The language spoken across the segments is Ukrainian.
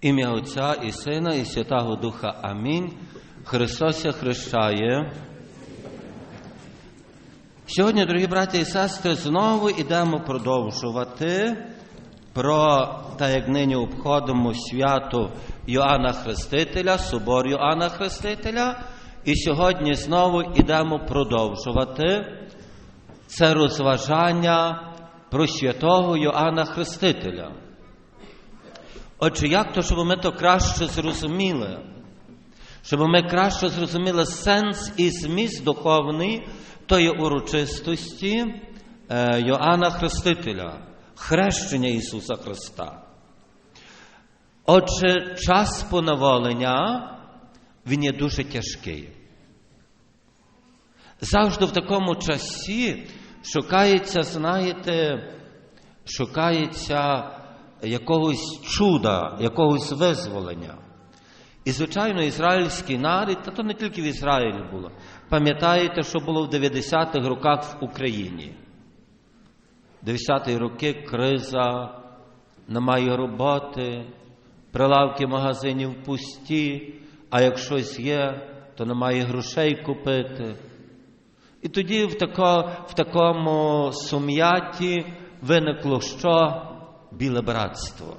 Ім'я Отця і Сина, і Святого Духа. Амінь. Христос хрещає. Сьогодні, дорогі браті і сестри, знову йдемо продовжувати про те, як нині обходимо свято Йоанна Хрестителя, собор Йоанна Хрестителя. І сьогодні знову йдемо продовжувати це розважання про святого Йоанна Хрестителя. Отже, як то, щоб ми то краще зрозуміли, щоб ми краще зрозуміли сенс і зміст духовний тої урочистості е, Йоанна Хрестителя, хрещення Ісуса Христа. Отже, час поневолення, він є дуже тяжкий. Завжди в такому часі шукається, знаєте, шукається якогось чуда, якогось визволення. І, звичайно, ізраїльський народ, та то не тільки в Ізраїлі було. Пам'ятаєте, що було в 90-х роках в Україні? 90-ті роки криза, немає роботи, прилавки магазинів пусті, а як щось є, то немає грошей купити. І тоді в, тако, в такому сум'яті виникло що? Біле братство.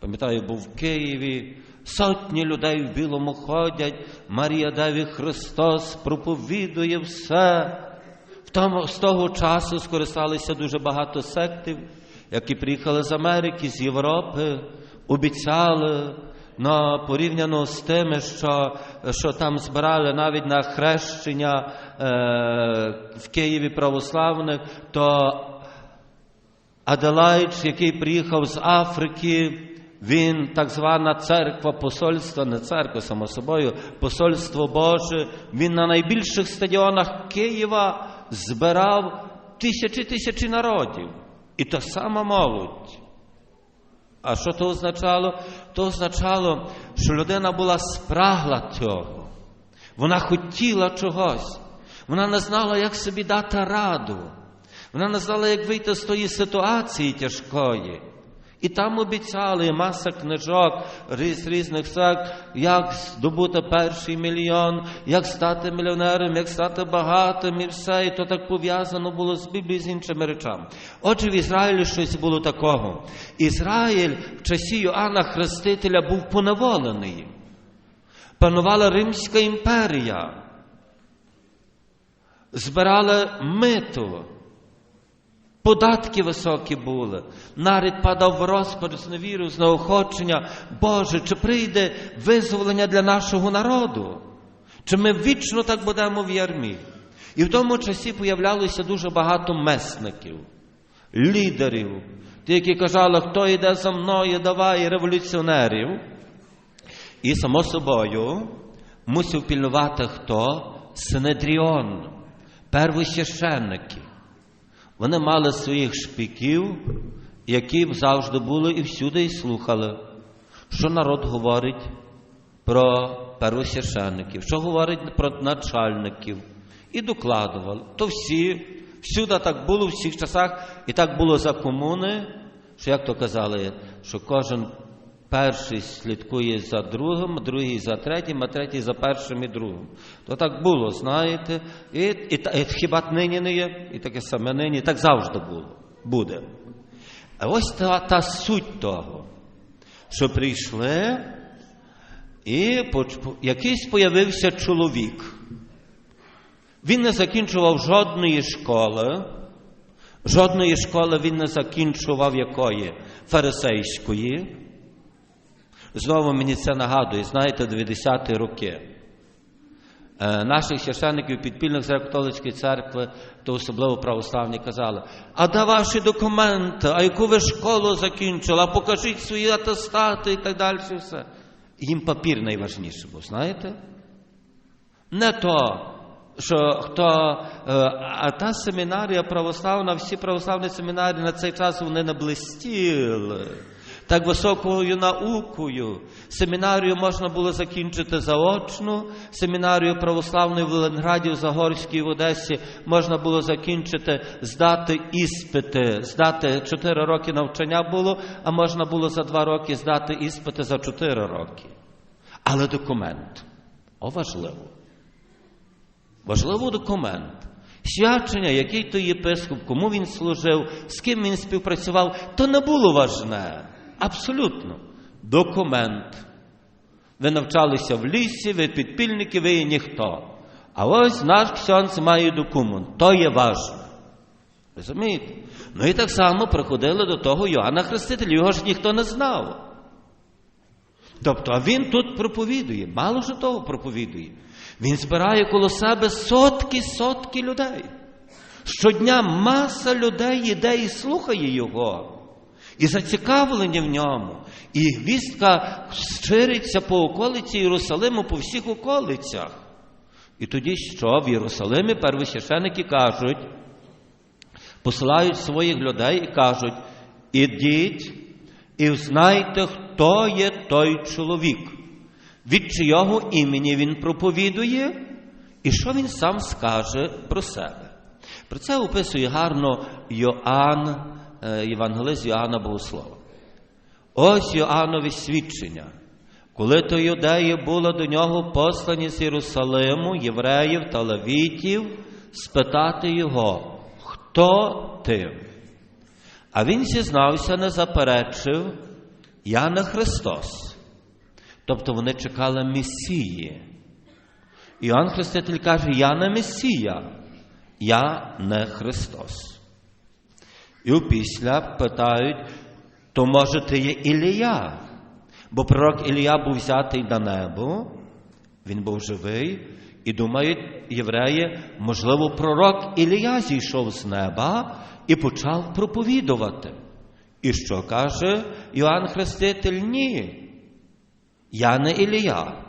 Пам'ятаю, був в Києві, сотні людей в білому ходять, Марія Деві Христос проповідує все. В тому, З того часу скористалися дуже багато сектів, які приїхали з Америки, з Європи, обіцяли на порівняно з тими, що що там збирали навіть на хрещення е, в Києві православних, то Аделайч, який приїхав з Африки, він так звана церква посольства, не церква, само собою, посольство Боже, він на найбільших стадіонах Києва збирав тисячі тисячі народів. І та сама молодь. А що то означало? То означало, що людина була спрагла цього. Вона хотіла чогось. Вона не знала, як собі дати раду. Вона не знала, як вийти з тої ситуації тяжкої. І там обіцяли маса книжок різ різних сект, як здобути перший мільйон, як стати мільйонером, як стати багатим і все. І то так пов'язано було з Біблією з іншими речами. Отже, в Ізраїлі щось було такого. Ізраїль в часі Йоанна Хрестителя був поневолений. Панувала Римська імперія. Збирали мито. Податки високі були, нарід падав в розпач з невіру, з. Боже, чи прийде визволення для нашого народу? Чи ми вічно так будемо в ярмі? І в тому часі появлялося дуже багато месників, лідерів, ті, які казали, хто йде за мною, давай революціонерів. І, само собою, мусив пільнувати хто? Синедріон, первосвященники. Вони мали своїх шпіків, які завжди були і всюди і слухали, що народ говорить про первосвященників, що говорить про начальників, і докладували. То всі, всюди так було в всіх часах, і так було за комуни, що як то казали, що кожен перший слідкує за другим, другий за третім, а третій за першим і другим. То так було, знаєте, і, і, і хіба нині не є, і таке саме нині, так завжди було, буде. А ось та, та суть того, що прийшли, і якийсь появився чоловік. Він не закінчував жодної школи, жодної школи він не закінчував якої фарисейської. Знову мені це нагадує, знаєте, 90-ті роки. Е, наших священників підпільних католицької церкви, то особливо православні, казали, а де ваші документи, а яку ви школу закінчили, покажіть свої атестати і так далі. все. Їм папір найважніше був, знаєте? Не то, що хто, е, а та семінарія православна, всі православні семінарії на цей час вони не блистіли. Так високою наукою. Семінарію можна було закінчити заочну, семінарію православної в Ленграді, в Загорській в Одесі можна було закінчити, здати іспити, здати 4 роки навчання було, а можна було за 2 роки здати іспити за 4 роки. Але документ. О, важливо. Важливий документ. Свячення, який то єпископ, кому він служив, з ким він співпрацював, то не було важне. Абсолютно. Документ. Ви навчалися в лісі, ви підпільники, ви є ніхто. А ось наш ксьонц має документ. То є важно. Розумієте? Ну і так само приходили до того Йоанна Хрестителя, його ж ніхто не знав. Тобто, а він тут проповідує, мало ж того проповідує. Він збирає коло себе сотки сотки людей. Щодня маса людей іде і слухає його, і зацікавлені в ньому. І вістка шириться по околиці Єрусалиму, по всіх околицях. І тоді що в Єрусалимі первосвященики кажуть, посилають своїх людей і кажуть: ідіть і знайте, хто є той чоловік, від чийого імені він проповідує, і що він сам скаже про себе. Про це описує гарно Йоанн, Євангелист Йоанна Богослова. Ось Йоаннові свідчення. Коли то юдеї було до нього послані з Єрусалиму, євреїв та левітів, спитати його, хто ти? А він зізнався, не заперечив, я не Христос. Тобто вони чекали Месії. Іоанн Хреститель каже, я не Месія, я не Христос. І опісля питають, то може ти є Ілія? Бо пророк Ілія був взятий на небо, він був живий, і думають євреї, можливо, пророк Ілія зійшов з неба і почав проповідувати. І що каже Йоанн Хреститель? Ні. Я не Ілія.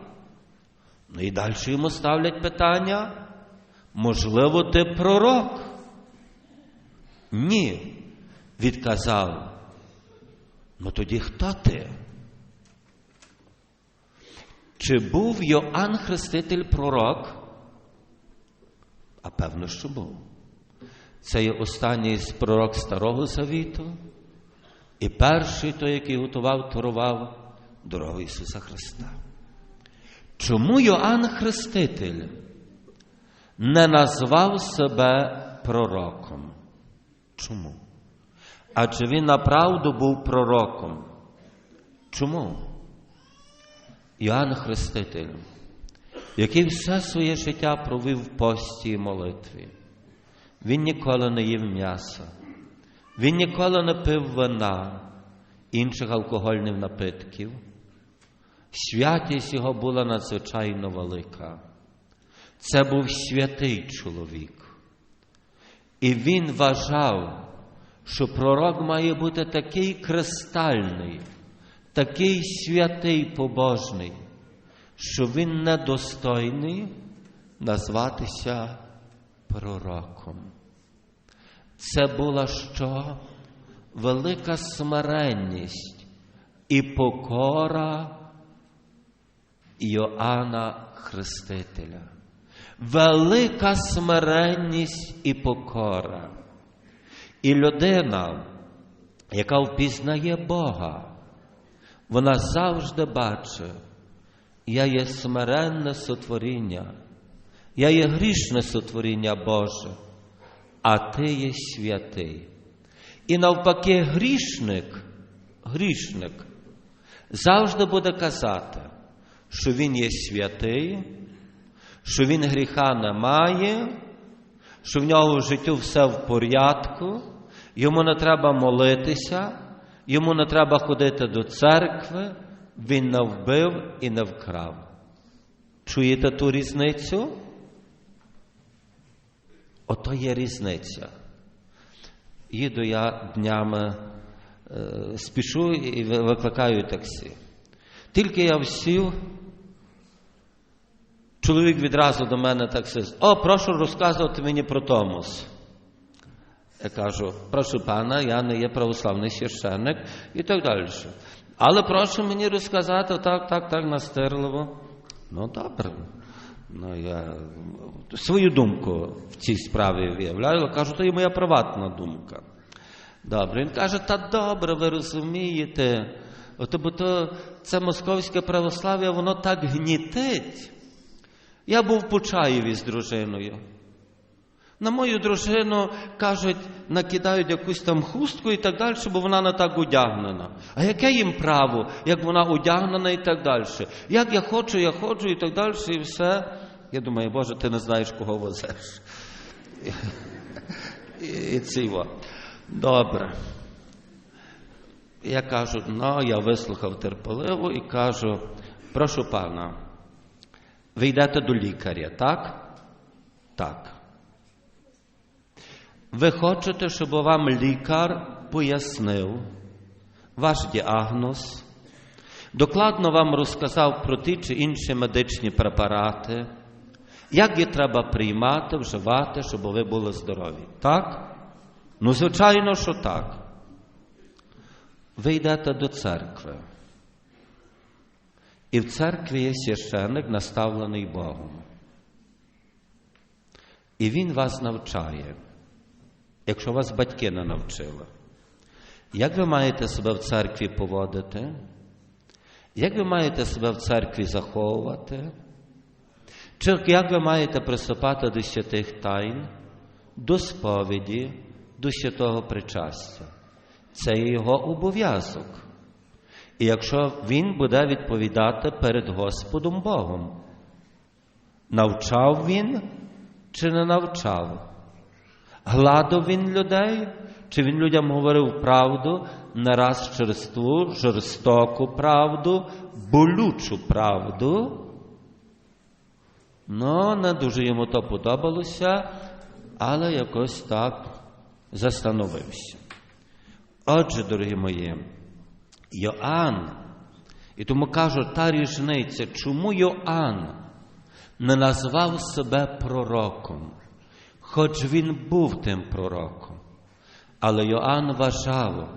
Ну і далі йому ставлять питання. Можливо, ти пророк? Ні. Відказав. Ну тоді хто ти? Чи був Йоанн Хреститель пророк? А певно, що був. Це є останній пророк Старого Завіту і перший той, який готував, торував дорогу Ісуса Христа. Чому Йоанн Хреститель не назвав себе пророком? Чому? Адже він направду був пророком. Чому? Іоанн Хреститель, який все своє життя провів в пості і молитві, він ніколи не їв м'яса, він ніколи не пив вина, інших алкогольних напитків. Святість його була надзвичайно велика. Це був святий чоловік. І він вважав, що пророк має бути такий кристальний, такий святий побожний, що він недостойний назватися пророком. Це була що? Велика смиренність і покора Йоанна Хрестителя. Велика смиренність і покора. І людина, яка впізнає Бога, вона завжди бачить, я є смиренне сотворіння, я є грішне сотворіння Боже, а Ти є святий. І навпаки, грішник, грішник завжди буде казати, що він є святий, що він гріха не має, що в нього в життю все в порядку, йому не треба молитися, йому не треба ходити до церкви, він не вбив і не вкрав. Чуєте ту різницю? Ото є різниця. Їду я днями, е, спішу і викликаю таксі. Тільки я всів, чоловік відразу до мене так сказав, о, прошу розказувати мені про Томос. Я кажу, прошу пана, я не є православний священник і так далі. Але прошу мені розказати так, так, так настирливо. Ну, добре. Ну, я свою думку в цій справі виявляю, кажу, то є моя приватна думка. Добре. Він каже, та добре, ви розумієте, Ото, бо то це московське православ'я, воно так гнітить. Я був в Почаєві з дружиною. На мою дружину, кажуть, накидають якусь там хустку і так далі, бо вона не так одягнена. А яке їм право, як вона одягнена і так далі? Як я хочу, я ходжу і так далі, і все. Я думаю, Боже, ти не знаєш, кого везеш. І, і ціво. Добре. Я кажу, ну, я вислухав терпеливо і кажу, прошу пана, ви йдете до лікаря, так? Так. Ви хочете, щоб вам лікар пояснив ваш діагноз, докладно вам розказав про ті чи інші медичні препарати, як їх треба приймати, вживати, щоб ви були здорові. Так? Ну, звичайно, що так. Ви йдете до церкви. І в церкві є священник, наставлений Богом. І Він вас навчає, якщо вас батьки не навчили. Як ви маєте себе в церкві поводити? Як ви маєте себе в церкві заховувати? Чи як ви маєте приступати до святих тайн, до сповіді, до святого причастя? Це його обов'язок. І якщо він буде відповідати перед Господом Богом, навчав він чи не навчав? Гладив він людей, чи він людям говорив правду не раз через ту жорстоку правду, болючу правду? Ну, не дуже йому то подобалося, але якось так застановився. Отже, дорогі мої, Йоанн, і тому кажу, та різниця, чому Йоанн не назвав себе пророком, хоч він був тим пророком. Але Йоанн вважав,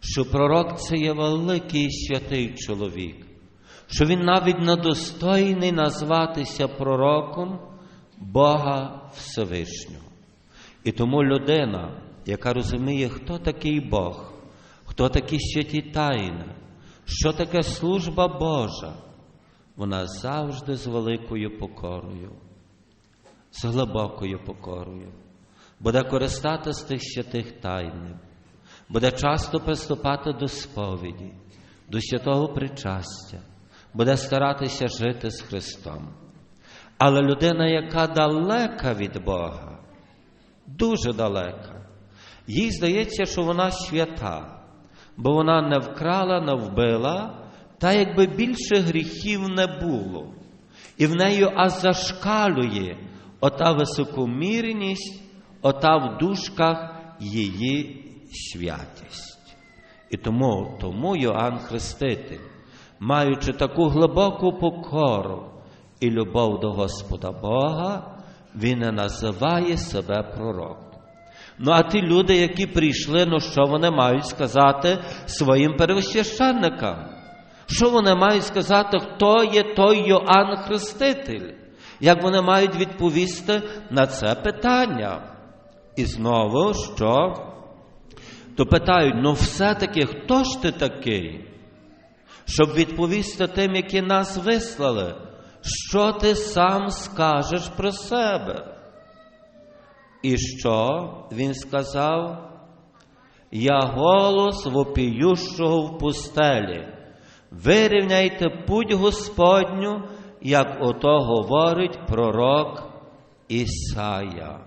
що пророк це є великий святий чоловік, що він навіть недостойний назватися пророком Бога Всевишнього. І тому людина, яка розуміє, хто такий Бог, хто такі святі тайни, що таке служба Божа, вона завжди з великою покорою, з глибокою покорою, буде користатися тих святих тайн, буде часто приступати до сповіді, до святого причастя, буде старатися жити з Христом. Але людина, яка далека від Бога, дуже далека, їй здається, що вона свята, бо вона не вкрала, не вбила, та якби більше гріхів не було. І в неї аж зашкалює ота високомірність, ота в душках її святість. І тому, тому Йоанн Хреститель, маючи таку глибоку покору і любов до Господа Бога, він не називає себе пророком. Ну, а ті люди, які прийшли, ну що вони мають сказати своїм первосвященникам? Що вони мають сказати, хто є той Йоанн Хреститель? Як вони мають відповісти на це питання? І знову що? То питають: ну все-таки хто ж ти такий? Щоб відповісти тим, які нас вислали, що ти сам скажеш про себе? І що він сказав? Я голос вопіющого в пустелі. Вирівняйте путь Господню, як ото говорить пророк Ісая.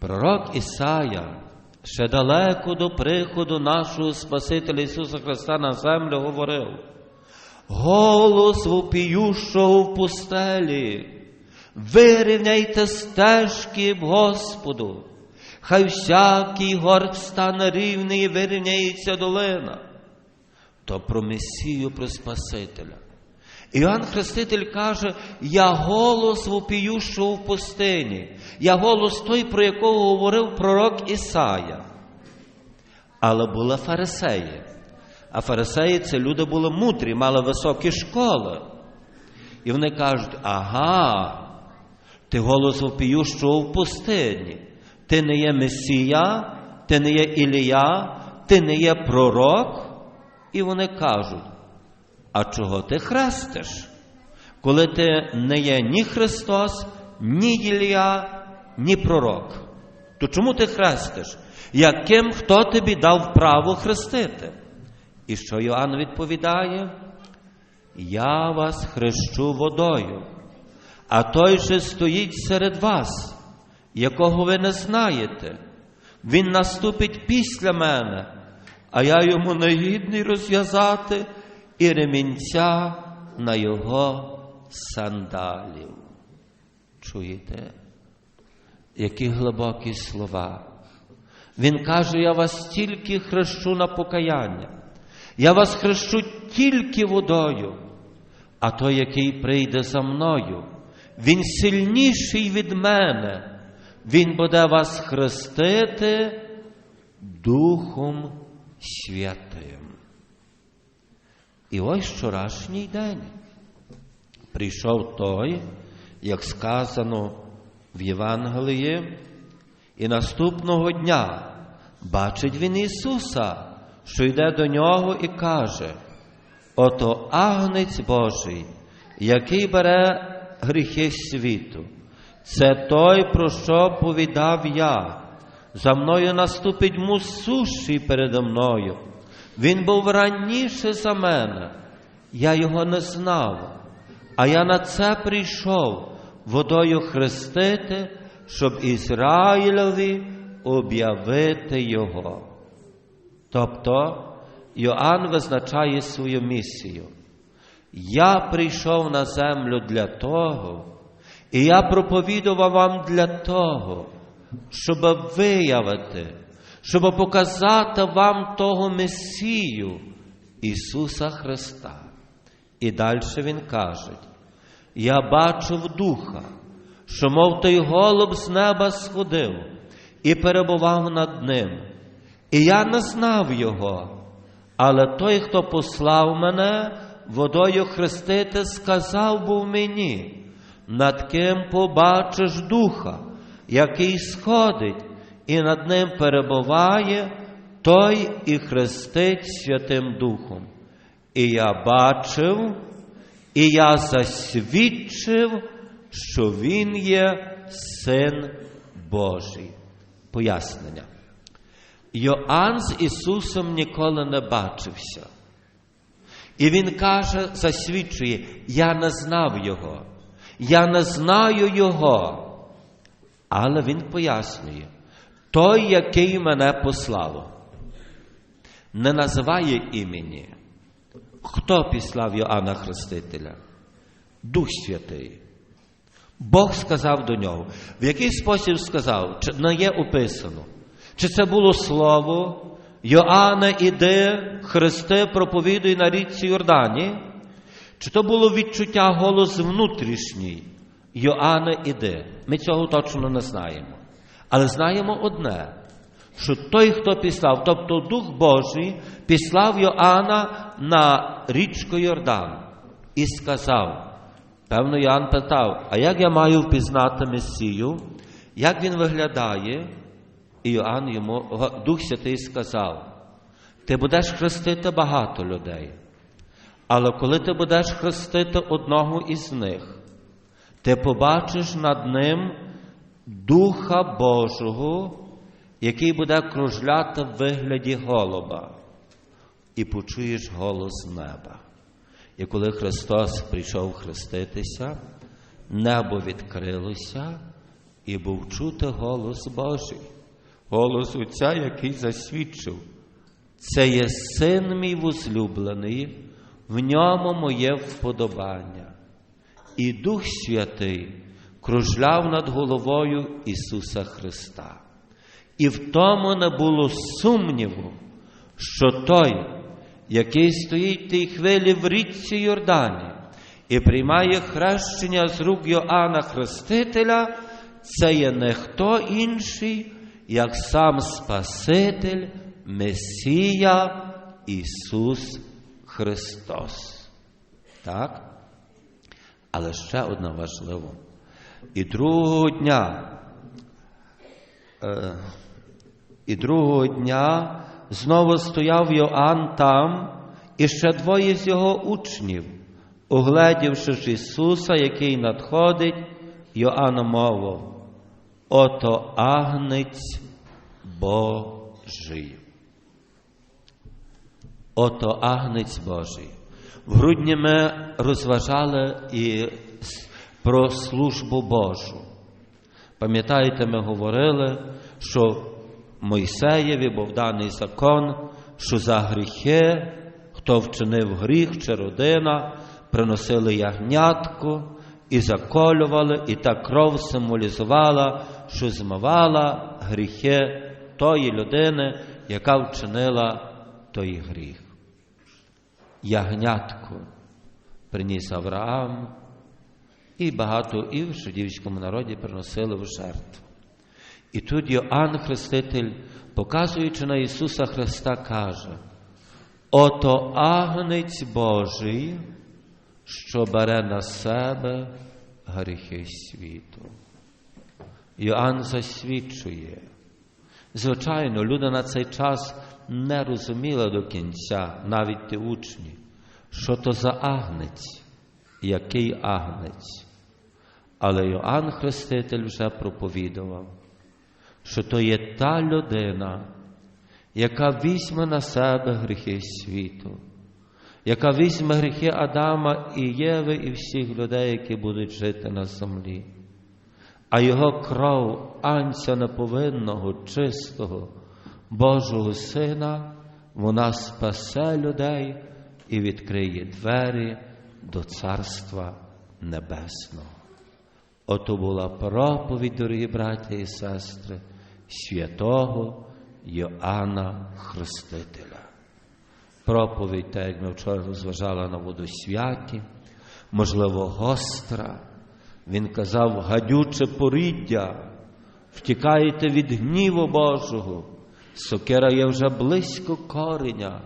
Пророк Ісая ще далеко до приходу нашого Спасителя Ісуса Христа на землю говорив. Голос вопіющого в пустелі. Вирівняйте стежки в Господу, хай всякий горб стане рівний і вирівняється долина. То про Месію, про Спасителя, Іоанн Хреститель каже, я голос вопіющого в пустині, я голос той, про якого говорив пророк Ісая. Але були фарисеї. А фарисеї це люди були мудрі, мали високі школи. І вони кажуть: ага, ти голос вопіющого в пустині. Ти не є Месія, ти не є Ілія, ти не є пророк. І вони кажуть, а чого ти хрестиш? Коли ти не є ні Христос, ні Ілія, ні пророк. То чому ти хрестиш? Яким хто тобі дав право хрестити? І що Йоанн відповідає? Я вас хрещу водою, а той же стоїть серед вас, якого ви не знаєте. Він наступить після мене, а я йому не гідний розв'язати і ремінця на його сандалів. Чуєте? Які глибокі слова. Він каже: Я вас тільки хрещу на покаяння. Я вас хрещу тільки водою, а той, який прийде за мною, він сильніший від мене. Він буде вас хрестити Духом Святим. І ось вчорашній день прийшов той, як сказано в Євангелії, і наступного дня бачить він Ісуса, що йде до нього і каже: Ото агнець Божий, який бере гріхи світу. Це той, про що повідав я. За мною наступить мусуший передо мною. Він був раніше за мене, я його не знав, а я на це прийшов водою хрестити, щоб Ізраїлеві об'явити Його. Тобто Йоанн визначає свою місію. Я прийшов на землю для того, і я проповідував вам для того, щоб виявити, щоб показати вам того Месію Ісуса Христа. І далі Він каже, я бачив Духа, що, мов той голуб з неба сходив і перебував над ним. І я не знав Його, але той, хто послав мене, водою хрестити, сказав був мені, над ким побачиш духа, який сходить і над ним перебуває, той і хрестить Святим Духом. І я бачив, і я засвідчив, що Він є Син Божий. Пояснення. Йоанн з Ісусом ніколи не бачився. І Він каже, засвідчує, я не знав Його, я не знаю Його. Але Він пояснює, той, який мене послав, не називає імені. Хто післав Йоанна Хрестителя? Дух Святий. Бог сказав до нього. В який спосіб сказав, чи не є описано? Чи це було слово? Йоанна, іди, Христе, проповідуй на річці Йордані? Чи то було відчуття голос внутрішній? Йоанна, іди. Ми цього точно не знаємо. Але знаємо одне, що той, хто післав, тобто Дух Божий, післав Йоанна на річку Йордан і сказав, певно, Йоанн питав, а як я маю впізнати Месію, як він виглядає? І Йоанн йому, Дух Святий сказав, ти будеш хрестити багато людей, але коли ти будеш хрестити одного із них, ти побачиш над ним Духа Божого, який буде кружляти в вигляді голуба, і почуєш голос неба. І коли Христос прийшов хреститися, небо відкрилося, і був чути голос Божий, голос Отця, який засвідчив. Це є син мій возлюблений, в ньому моє вподобання. І Дух Святий кружляв над головою Ісуса Христа. І в тому не було сумніву, що той, який стоїть в тій хвилі в річці Йордані, і приймає хрещення з рук Йоанна Хрестителя, це є не хто інший, як сам Спаситель, Месія Ісус Христос. Так? Але ще одне важливо. І другого дня, е, і другого дня знову стояв Йоанн там, і ще двоє з його учнів, угледівши ж Ісуса, який надходить, Йоанн мовив, ото агнець Божий. Ото агнець Божий. В грудні ми розважали і про службу Божу. Пам'ятаєте, ми говорили, що Мойсеєві був даний закон, що за гріхи, хто вчинив гріх чи родина, приносили ягнятку і заколювали, і та кров символізувала, що змивала гріхи тої людини, яка вчинила той гріх. Ягнятку приніс Авраам, і багато і в жидівському народі приносили в жертву. І тут Йоанн Хреститель, показуючи на Ісуса Христа, каже: Ото агнець Божий, що бере на себе гріхи світу. Йоанн засвідчує. Звичайно, люди на цей час не розуміли до кінця, навіть ті учні, що то за агнець, який агнець. Але Йоанн Хреститель вже проповідував, що то є та людина, яка візьме на себе гріхи світу, яка візьме гріхи Адама і Єви, і всіх людей, які будуть жити на землі. А його кров анця неповинного, чистого, Божого Сина, вона спасе людей і відкриє двері до Царства Небесного. Ото була проповідь, дорогі браті і сестри, святого Йоанна Хрестителя. Проповідь, так як ми вчора розважали на водосвяті, можливо, гостра. Він казав, гадюче поріддя, втікаєте від гніву Божого, сокира є вже близько кореня,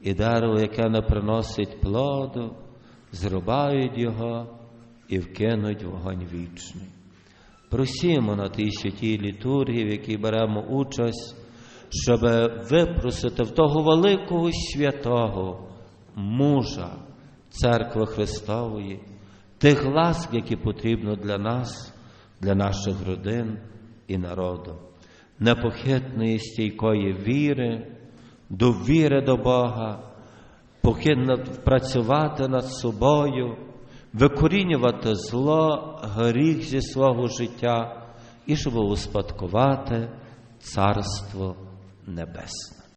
і дерево, яке не приносить плоду, зрубають його і вкинуть вогонь вічний. Просімо на тій святій літургії, в якій беремо участь, щоб випросити в того великого святого мужа церкви Христової, тих ласк, які потрібно для нас, для наших родин і народу, непохитної стійкої віри, довіри до Бога, похитно працювати над собою, викорінювати зло, гріх зі свого життя і щоб успадкувати Царство Небесне.